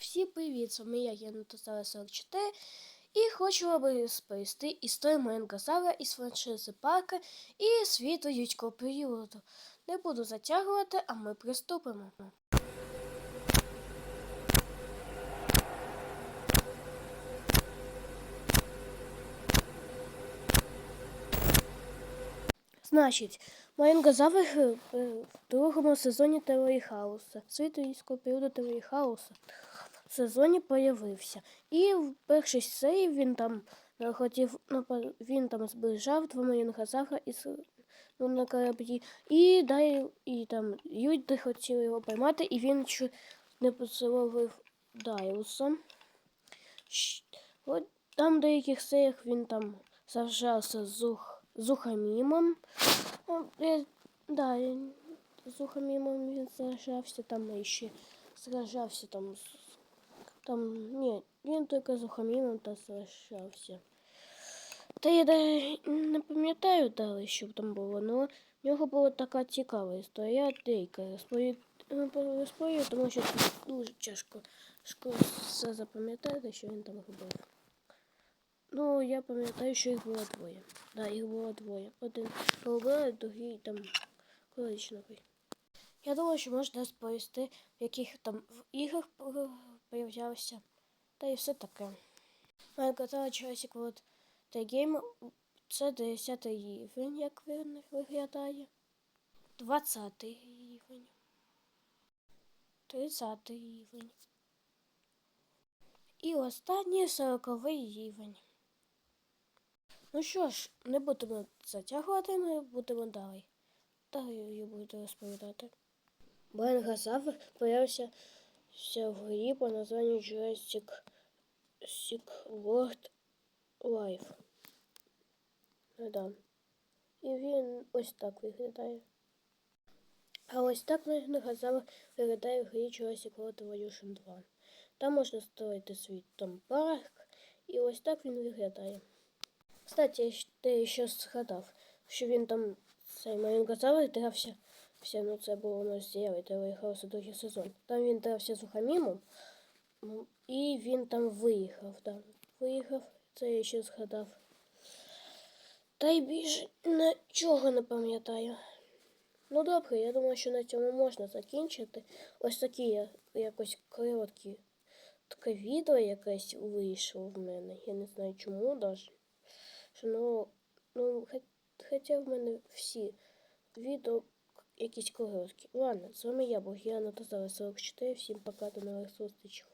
всі привіт, з вами я, Єна Тостала 44, і хочу вам розповісти історію Майнгазара із франшизи парка і світу юрського періоду. Не буду затягувати, а ми приступимо. Значить, Майнгазавр е, в другому сезоні Теорії Хаоса, світу юрського періоду Теорії Хаоса в сезоні появився. І в першій серії він там е, хотів він там зближав два Майнгазавра із ну, на кораблі. І далі і там люди хотіли його поймати, і він не поціловив Дайлуса. От там в деяких серіях він там сражався з Зух, Зухамімом. Ну, да, е, з Зухамімом він сражався, там і ще сражався там з там, ні, він тільки з Ухаміном та сражався. Та я не пам'ятаю далі, що там було, але в нього була така цікава історія. Я деяка розповів, тому що дуже тяжко все запам'ятати, що він там робив. Ну, я пам'ятаю, що їх було двоє. Да, їх було двоє. Один голубий, другий там коричневий. Я думаю, що можна розповісти, в яких там в іграх появлявся. Та і все таке. Моя казала часик от та гейм це 10 рівень, як він виглядає. 20 рівень. 30 рівень. І останній 40 рівень. Ну що ж, не будемо затягувати, ми будемо далі. Далі я буду розповідати. Бенгазавр появився в грі по названню Jurassic World Life. Ну да. І він ось так виглядає. А ось так Бенгазавр виглядає в грі Jurassic World Evolution 2. Там можна створити свій там парк, і ось так він виглядає. Кстати, я ще згадав, що він там цей Майнгазавр дрався. Все, ну це було у нас з'яви, та виїхав другий сезон. Там він дрався з Ухамімом, ну, і він там виїхав. Да. Виїхав, це я ще згадав. Та й більше нічого не пам'ятаю. Ну добре, я думаю, що на цьому можна закінчити. Ось такі якось короткі таке відео якесь вийшло в мене. Я не знаю чому навіть. Ну, ну, хо- хоча в мене всі відео якісь короткі. Ладно, з вами я, Богіана Тазара 44. Всім пока, до нових зустрічей.